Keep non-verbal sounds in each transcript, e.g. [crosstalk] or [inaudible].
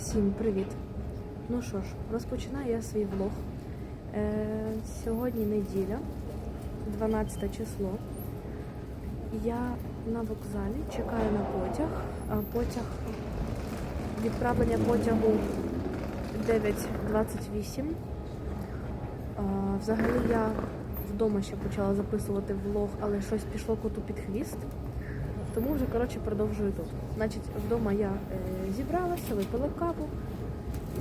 Всім привіт! Ну що ж, розпочинаю я свій влог. Е, сьогодні неділя, 12 число. Я на вокзалі чекаю на потяг. А потяг відправлення потягу 9.28. А, взагалі я вдома ще почала записувати влог, але щось пішло коту під хвіст. Тому вже коротше продовжую тут. Значить, вдома я е, зібралася, випила каву.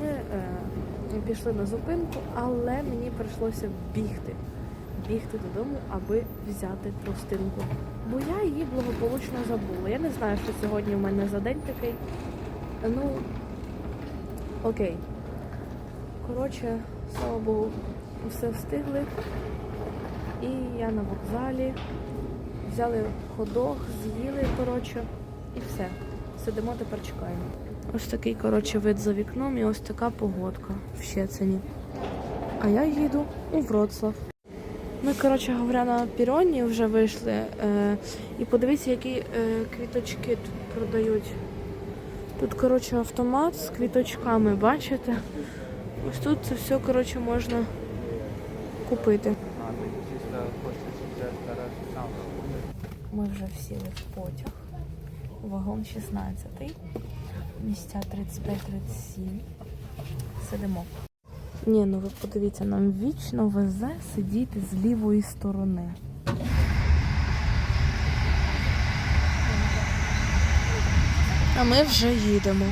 Ми е, пішли на зупинку, але мені прийшлося бігти. Бігти додому, аби взяти тростинку. Бо я її благополучно забула. Я не знаю, що сьогодні в мене за день такий. Ну, окей. Коротше, слава Богу, все встигли. І я на вокзалі. Взяли ходок, з'їли, коротше, і все. Сидимо тепер чекаємо. Ось такий, коротше, вид за вікном і ось така погодка в Щецині. А я їду у Вроцлав. Ми, коротше говоря, на піроні вже вийшли. Е, і подивіться, які е, квіточки тут продають. Тут, коротше, автомат з квіточками, бачите? Ось тут це все, коротше, можна купити. Ми вже всіли в потяг. Вагон 16. Місця 35-37. Сидимо. Ні, ну ви подивіться, нам вічно везе сидіти з лівої сторони. А ми вже їдемо.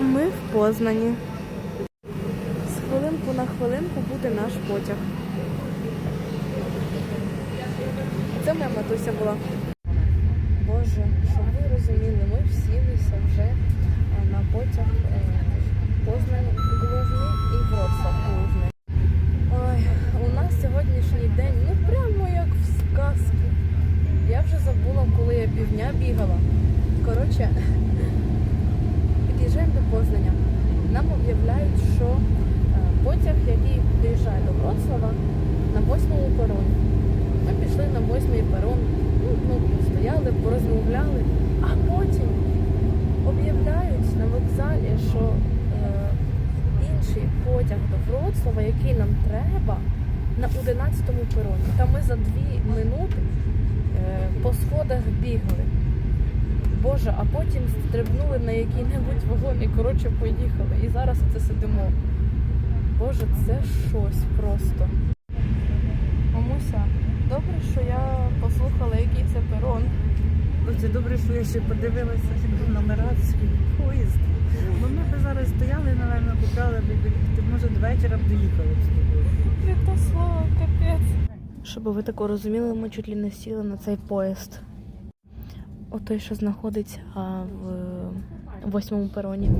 Ми в Познані. На хвилинку буде наш потяг. Це моя матуся була. Боже, щоб ви розуміли, ми всілися вже на потяг е, Познань Глузний і Вроцлав Глузний. Ой, у нас сьогоднішній день, ну прямо як в сказці. Я вже забула, коли я півдня бігала. Коротше, [laughs] під'їжджаємо до Познаня. Нам об'являють, що потяг, який доїжджає до Вроцлава, на восьмому пероні. Ми пішли на восьмий перон, ну, ну постояли, порозмовляли, а потім об'являють на вокзалі, що е, інший потяг до Вроцлава, який нам треба, на 11-му пероні. Та ми за дві минути е, по сходах бігли. Боже, а потім стрибнули на який-небудь вагон і коротше поїхали. І зараз це сидимо. Боже, це щось просто. Мамуся, добре, що я послухала, який це перон. Це добре, що я ще подивилася номератський поїзд. Бо ми б зараз стояли, напевно, купляли б білети. Може, до вечора б доїхали б з тобою. Не то слово, капець. Щоб ви тако розуміли, ми чуть ли не сіли на цей поїзд. Отой, що знаходиться в восьмому пероні.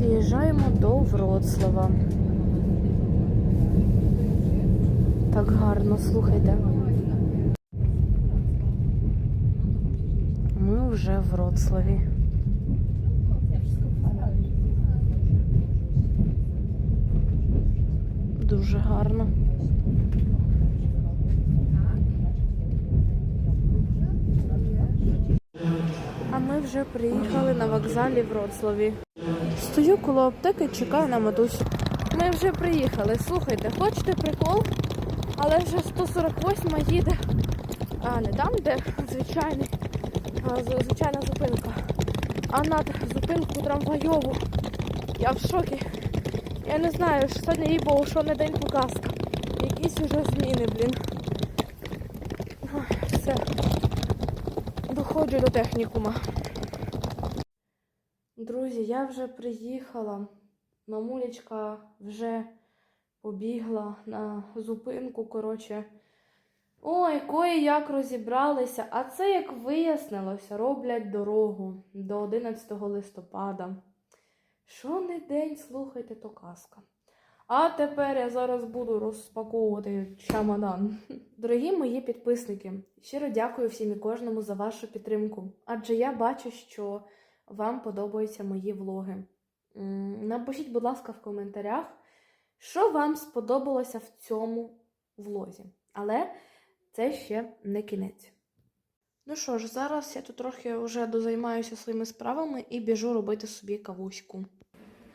Доїжджаємо до Вроцлава. Так гарно, слухайте. Ми вже в Вроцлаві. Дуже гарно. А ми вже приїхали на вокзалі в Вроцлаві. Стою коло аптеки, чекаю на матусю. Ми вже приїхали. Слухайте, хочете прикол? Але вже 148 їде. А не там, де звичайний, звичайна зупинка. А на зупинку трамвайову. Я в шокі. Я не знаю, що сьогодні їй було, що не день показка. Якісь уже зміни, блін. Все. Доходжу до технікума. Друзі, я вже приїхала. Мамулечка вже побігла на зупинку, коротше. Ой, кої як розібралися. А це, як вияснилося, роблять дорогу до 11 листопада. Що не день, слухайте, то казка. А тепер я зараз буду розпаковувати чамадан. Дорогі мої підписники, щиро дякую всім і кожному за вашу підтримку. Адже я бачу, що вам подобаються мої влоги. Напишіть, будь ласка, в коментарях, що вам сподобалося в цьому влозі. Але це ще не кінець. Ну що ж, зараз я тут трохи вже дозаймаюся своїми справами і біжу робити собі кавуську.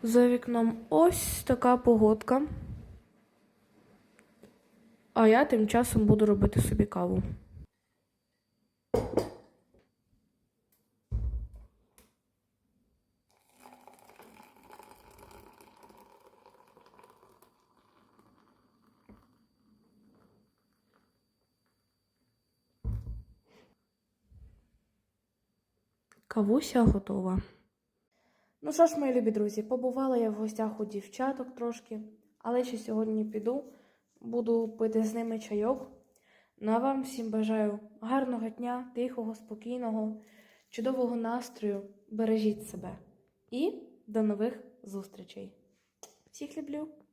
За вікном ось така погодка. А я тим часом буду робити собі каву. Кавуся готова. Ну що ж, мої любі друзі, побувала я в гостях у дівчаток трошки, але ще сьогодні піду, буду пити з ними чайок. Ну а вам всім бажаю гарного дня, тихого, спокійного, чудового настрою. Бережіть себе і до нових зустрічей. Всіх люблю!